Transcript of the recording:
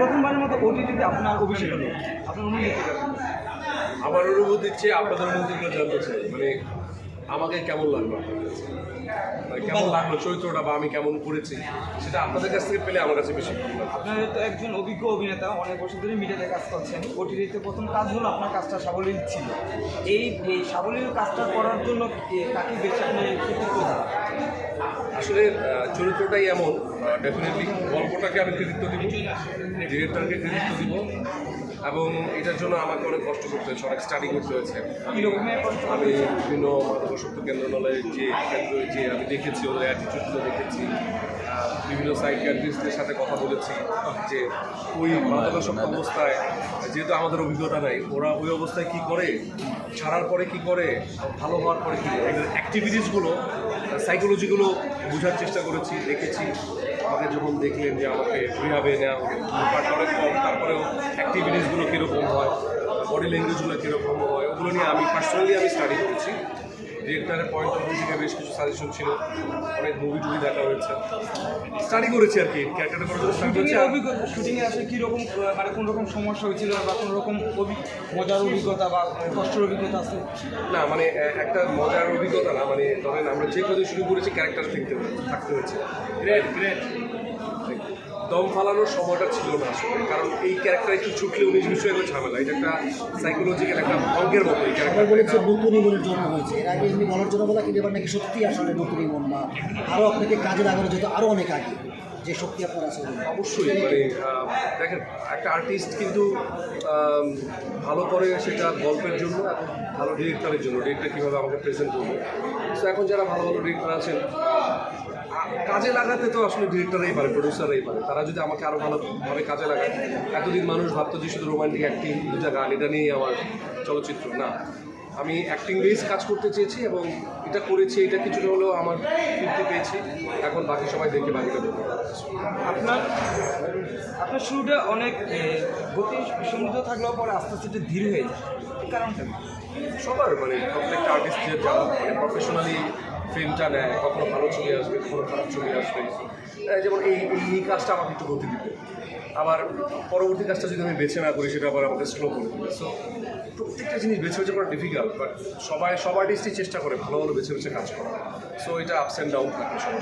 প্রথমবারের মতো ওটিটিতে আপনার অভিষেক হলো। আপনার অনুভূতি? আমার অনুভূতি চেয়ে আপনাদের অনুভূতিগুলো জানতে চাই। মানে আমাকে কেমন লাগল আপনার কাছে? মানে কেমন লাগল চরিত্রটা বা আমি কেমন করেছি? সেটা আপনাদের কাছ থেকে পেলে আমার কাছে বেশি ভালো। আপনার তো একজন অভিজ্ঞ অভিনেতা অনেক বছর ধরে মিডিয়াতে কাজ করছেন। ওটিটিতে প্রথম কাজ হলো আপনার কাজটা সাবলীল ছিল। এই এই সাবলীল কাজটা করার জন্য কাকে বেছে আপনি দেন? আসলে চরিত্রটাই এমন ডেফিনেটলি গল্পটাকে আমি কৃতিত্ব দিব ডিরেক্টরকে কৃতিত্ব দিব, এবং এটার জন্য আমাকে অনেক কষ্ট করতে হয়েছে, অনেক স্টাডি করতে হয়েছে। আমি বিভিন্ন মাদকাসক্ত কেন্দ্রনালয়ের যে কেন্দ্র যে আমি দেখেছি, ওদের অ্যাটিটিউডগুলো দেখেছি বিভিন্ন সাইকিয়াট্রিস্টদের সাথে কথা বলেছি যে ওই মাদকাসক্ত অবস্থায়, যেহেতু আমাদের অভিজ্ঞতা নাই, ওরা ওই অবস্থায় কি করে, ছাড়ার পরে কি করে, ভালো হওয়ার পরে কি অ্যাক্টিভিটিসগুলো সাইকোলজিগুলো বোঝার চেষ্টা করেছি, দেখেছি। আমাকে যখন দেখলেন যে আমাকে রিহাবে নেওয়া ব্যাপারটা তারপরেও অ্যাক্টিভিটিসগুলো কীরকম হয় বডি ল্যাঙ্গুয়েজগুলো কীরকম হয়, ওগুলো নিয়ে আমি পার্সোনালি আমি স্টাডি করেছি। ডিরেক্টরের পয়েন্ট অফ ভিউ থেকে বেশ কিছু সাজেশন ছিল। অনেক মুভি টুভি দেখা হয়েছে। স্টাডি করেছি আর কি ক্যারেক্টারটা করার জন্য স্টাডি করেছি। অভিজ্ঞতা শুটিংয়ে আসলে কীরকম মানে কোন রকম সমস্যা হয়েছিল বা কোনো রকম মজার অভিজ্ঞতা বা কষ্টের অভিজ্ঞতা আছে? না মানে একটা মজার অভিজ্ঞতা না মানে ধরেন আমরা যে কদিন শুরু করেছি ক্যারেক্টার থাকতে থাকতে হয়েছে। গ্রেট গ্রেট দম ফালানোর সময়টা ছিল না আসলে কারণ এই ক্যারেক্টার একটু ছুটলে উনিশ বিশ হয়ে ঝামেলা। এটা একটা সাইকোলজিক্যাল একটা অঙ্কের মতো এই ক্যারেক্টার বলেছে নতুন ইমনের জন্ম হয়েছে। এর আগে এমনি বলার জন্য বলা কিন্তু এবার নাকি সত্যি আসলে নতুন ইমন বা আরও আপনাকে কাজে লাগানো যেত আরও অনেক আগে। যে শক্তি আপনার আছে অবশ্যই মানে দেখেন, একটা আর্টিস্ট কিন্তু ভালো করে সেটা গল্পের জন্য এবং ভালো ডিরেক্টরের জন্য ডিরেক্টর কীভাবে আমাকে প্রেজেন্ট করবে। সো এখন যারা ভালো ভালো ডিরেক্টর আছেন কাজে লাগাতে তো আসলে ডিরেক্টররাই পারে প্রডিউসাররাই পারে। তারা যদি আমাকে আরও ভালোভাবে কাজে লাগায়, এতদিন মানুষ ভাবতো যে শুধু রোমান্টিক অ্যাক্টিং দুটা গান, এটা নিয়েই আমার চলচ্চিত্র। না আমি অ্যাক্টিং বেস কাজ করতে চেয়েছি এবং এটা করেছি এটা কিছুটা হলেও আমার তৃপ্তি পেয়েছি। এখন বাকি সবাই দেখে বাকিটা দেখতে আপনার আপনার শুরুটা অনেক গতি সমৃদ্ধ থাকলেও পরে আস্তে আস্তে ধীর হয়ে যায়। কারণটা? সবার মানে প্রত্যেকটা আর্টিস্ট যারা মানে প্রফেশনালি ফিল্মটা নেয়, কখনো ভালো ছবি আসবে, কখনো খারাপ ছবি আসবে। যেমন এই, এই- এই কাজটা আমাকে একটু গতি দিবে। আবার পরবর্তী কাজটা যদি আমি বেছে না করি, সেটা আবার আমাকে স্লো করে দেবে। সো প্রত্যেকটা জিনিস বেছে বেছে করা ডিফিকাল্ট বাট সবাই, সব আর্টিস্টই চেষ্টা করে ভালো ভালো বেছে বেছে কাজ করা। সো এটা আপস অ্যান্ড ডাউন থাকে